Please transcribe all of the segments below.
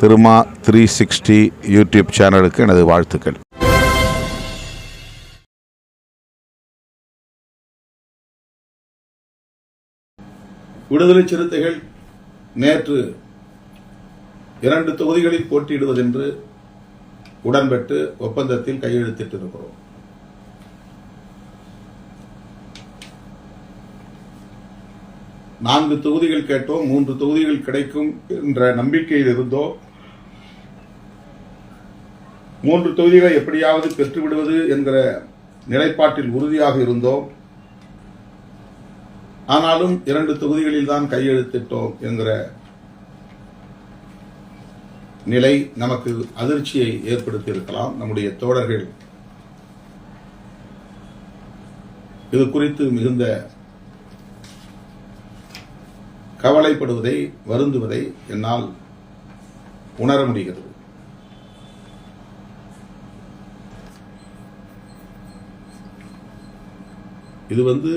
Thiruma three sixty YouTube சேனலுக்கு எனது வாழ்த்துக்கள். விடுதலை சிறுத்தைகள் நேற்று இரண்டு தொகுதிகளில் போட்டியிடுவதென்று உடன்பட்டு ஒப்பந்தத்தில் கையெழுத்திட்டிருக்கிறோம். நான்கு தொகுதிகள் கேட்டோம் மூன்று தொகுதிகள் கிடைக்கும் என்ற நம்பிக்கையில் இருந்தோம். மூன்று தொகுதிகளை எப்படியாவது பெற்றுவிடுவது என்கிற நிலைப்பாட்டில் உறுதியாக இருந்தோம். ஆனாலும் இரண்டு தொகுதிகளில் தான் கையெழுத்திட்டோம் என்கிற நிலை நமக்கு அதிர்ச்சியை ஏற்படுத்தி இருக்கலாம் நம்முடைய தோழர்கள் இது குறித்து மிகுந்த கவலைப்படுவதை வருந்துவதை என்னால் உணர முடிகிறது. இது வந்து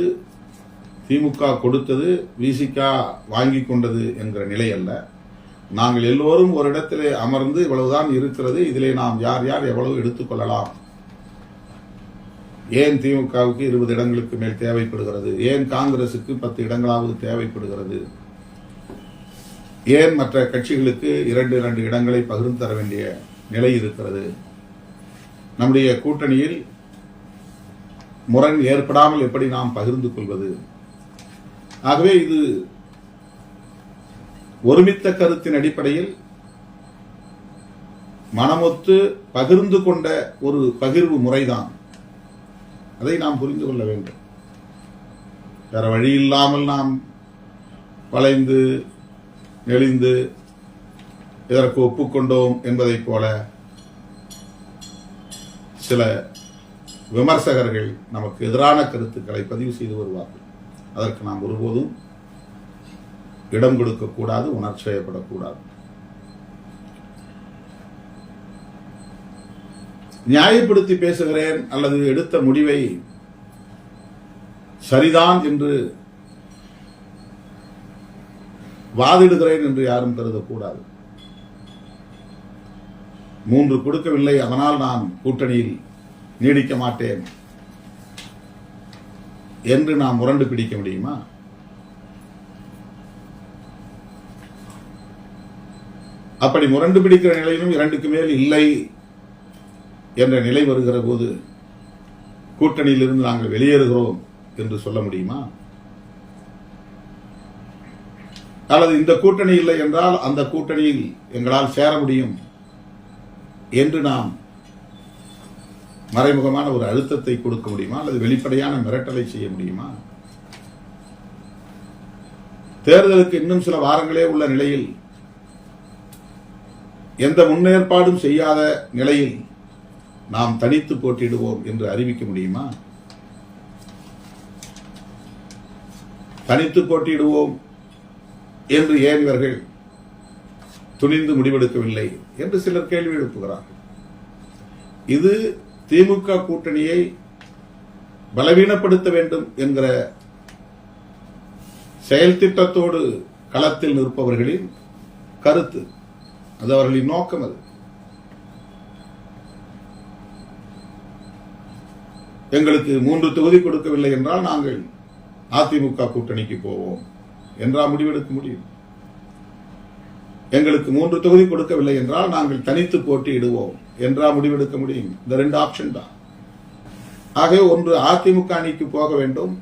திமுக கொடுத்தது விசிகா வாங்கி கொண்டது என்கிற நிலை அல்ல. நாங்கள் எல்லோரும் ஒரு இடத்திலே அமர்ந்து இவ்வளவுதான் இருக்கிறது இதிலே நாம் யார் யார் எவ்வளவு எடுத்துக்கொள்ளலாம் ஏன் திமுகவுக்கு இருபது இடங்களுக்கு மேல் தேவைப்படுகிறது? ஏன் காங்கிரசுக்கு பத்து இடங்களாவது தேவைப்படுகிறது? ஏன் மற்ற கட்சிகளுக்கு இரண்டு இரண்டு இடங்களை பகிர்ந்து தர வேண்டிய நிலை இருக்கிறது? நம்முடைய கூட்டணியில் முரண் ஏற்படாமல் எப்படி நாம் பகிர்ந்து கொள்வது? ஆகவே இது ஒருமித்த கருத்தின் அடிப்படையில் மனமொத்து பகிர்ந்து கொண்ட ஒரு பகிர்வு முறைதான். அதை நாம் புரிந்து கொள்ள வேண்டும். வேற வழி இல்லாமல் நாம் வளைந்து நெளிந்து இதற்கு ஒப்புக்கொண்டோம் என்பதைப் போல சில விமர்சகர்கள் நமக்கு எதிரான கருத்துக்களை பதிவு செய்து வருவார்கள். அதற்கு நாம் ஒருபோதும் இடம் கொடுக்கக்கூடாது உணர்ச்சியப்படக்கூடாது நியாயப்படுத்தி பேசுகிறேன் அல்லது எடுத்த முடிவை சரிதான் என்று வாதிடுகிறேன் என்று யாரும் கருதக்கூடாது. மூன்று கொடுக்கவில்லை அதனால் நான் கூட்டணியில் நீடிக்க மாட்டேன். என்று நாம் முரண்டு பிடிக்க முடியுமா? அப்படி முரண்டு பிடிக்கிற நிலையிலும் இரண்டுக்கு மேல் இல்லை என்ற நிலை வருகிற போது கூட்டணியிலிருந்து நாங்கள் வெளியேறுகிறோம் என்று சொல்ல முடியுமா? அல்லது இந்த கூட்டணி இல்லை என்றால் அந்த கூட்டணியில் எங்களால் சேர முடியும் என்று நாம் மறைமுகமான ஒரு அழுத்தத்தை கொடுக்க முடியுமா? அல்லது வெளிப்படையான மிரட்டலை செய்ய முடியுமா? தேர்தலுக்கு இன்னும் சில வாரங்களே உள்ள நிலையில் எந்த முன்னேற்பாடும் செய்யாத நிலையில் நாம் தனித்து போட்டியிடுவோம் என்று அறிவிக்க முடியுமா? தனித்து போட்டியிடுவோம் என்று ஏன் இவர்கள் துணிந்து முடிவெடுக்கவில்லை என்று சிலர் கேள்வி எழுப்புகிறார்கள். இது திமுக கூட்டணியை பலவீனப்படுத்த வேண்டும் என்கிற செயல் திட்டத்தோடு களத்தில் நிற்பவர்களின் கருத்து அது அவர்களின் நோக்கம் அது. எங்களுக்கு மூன்று தொகுதி கொடுக்கவில்லை என்றால் நாங்கள் அதிமுக கூட்டணிக்கு போவோம். என்றா முடிவெடுக்க முடியும்? எங்களுக்கு மூன்று தொகுதி கொடுக்கவில்லை என்றால் நாங்கள் தனித்து போட்டியிடுவோம். என்றா முடிவெடுக்க முடியும்? இந்த ரெண்டு ஆப்ஷன் தான். ஆகவே ஒன்று அதிமுக அணிக்கு போக வேண்டும்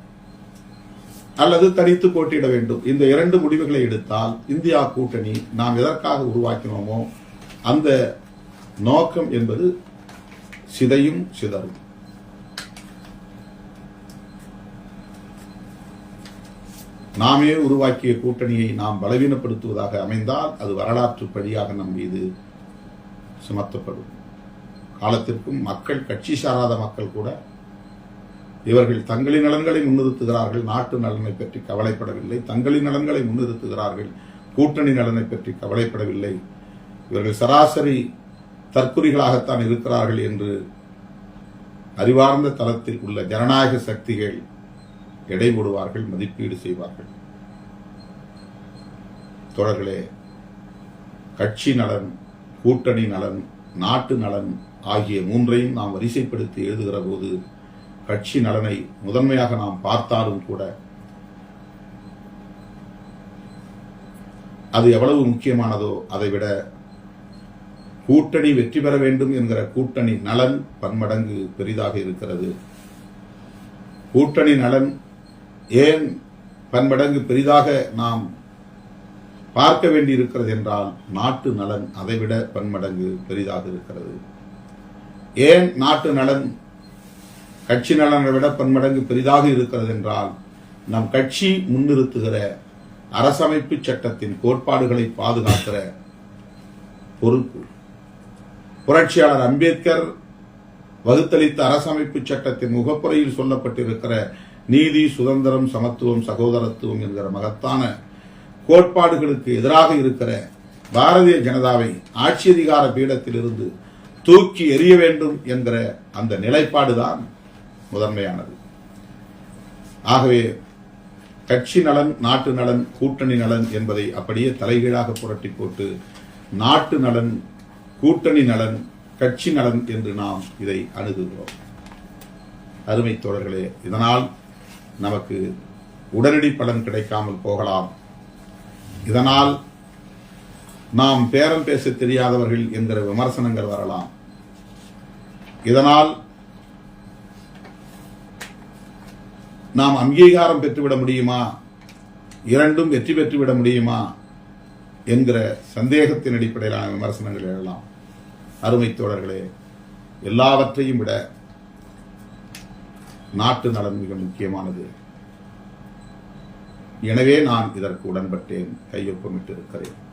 அல்லது தனித்து போட்டியிட வேண்டும். இந்த இரண்டு முடிவுகளை எடுத்தால் இந்தியா கூட்டணி நாம் எதற்காக உருவாக்கினோமோ அந்த நோக்கம் என்பது சிதையும் சிதறும். நாமே உருவாக்கிய கூட்டணியை நாம் பலவீனப்படுத்துவதாக அமைந்தால் அது வரலாற்று படியாக நம் மீது சுமத்தப்படும். காலத்திற்கும் மக்கள் கட்சி சாராத மக்கள் கூட இவர்கள் தங்களின் நலன்களை முன்னிறுத்துகிறார்கள். நாட்டு நலனை பற்றி கவலைப்படவில்லை. தங்களின் நலன்களை முன்னிறுத்துகிறார்கள். கூட்டணி நலனை பற்றி கவலைப்படவில்லை. இவர்கள் சராசரி தற்குறிகளாகத்தான் இருக்கிறார்கள் என்று அறிவார்ந்த தளத்தில் உள்ள ஜனநாயக சக்திகள் எடை போடுவார்கள் மதிப்பீடு செய்வார்கள். தொடர்களே கட்சி நலன் கூட்டணி நலன் நாட்டு நலன் ஆகிய மூன்றையும் நாம் வரிசைப்படுத்தி எழுதுகிற போது கட்சி நலனை முதன்மையாக நாம் பார்த்தாலும் கூட அது எவ்வளவு முக்கியமானதோ அதைவிட கூட்டணி வெற்றி பெற வேண்டும் என்கிற கூட்டணி நலன் பன்மடங்கு பெரிதாக இருக்கிறது. கூட்டணி நலன் ஏன் பன்மடங்கு பெரிதாக நாம் பார்க்க வேண்டியிருக்கிறது என்றால் நாட்டு நலன் அதைவிட பன்மடங்கு பெரிதாக இருக்கிறது. ஏன் நாட்டு நலன் கட்சி நலனை விட பன்மடங்கு பெரிதாக இருக்கிறது என்றால் நம் கட்சி முன்னிறுத்துகிற அரசமைப்பு சட்டத்தின் கோட்பாடுகளை பாதுகாக்கிற பொறுப்பு. புரட்சியாளர் அம்பேத்கர் வகுத்தளித்த அரசமைப்பு சட்டத்தின் முகப்புறையில் சொல்லப்பட்டிருக்கிற நீதி சுதந்திரம் சமத்துவம் சகோதரத்துவம் என்கிற மகத்தான கோட்பாடுகளுக்கு எதிராக இருக்கிற பாரதிய ஜனதாவை ஆட்சி அதிகார பீடத்திலிருந்து தூக்கி எறிய வேண்டும் என்கிற அந்த நிலைப்பாடுதான் முதன்மையானது. ஆகவே கட்சி நலன் நாட்டு நலன் கூட்டணி நலன் என்பதை அப்படியே தலைகீழாக புரட்டி போட்டு நாட்டு நலன் கூட்டணி நலன் கட்சி நலன் என்று நாம் இதை அணுகுகிறோம். அருமை தோழர்களே இதனால் நமக்கு உடனடி பலன் கிடைக்காமல் போகலாம். இதனால் நாம் பேரம் பேச தெரியாதவர்கள் என்கிற விமர்சனங்கள் வரலாம். இதனால் நாம் அங்கீகாரம் பெற்றுவிட முடியுமா? இரண்டும் வெற்றி பெற்றுவிட முடியுமா? என்கிற சந்தேகத்தின் அடிப்படையிலான விமர்சனங்கள் எழலாம். அருமை தோழர்களே எல்லாவற்றையும் விட நாட்டு நலன் மிக முக்கியமானது. எனவே நான் இதற்கு உடன்பட்டேன். கையொப்பமிட்டு இருக்கிறேன்.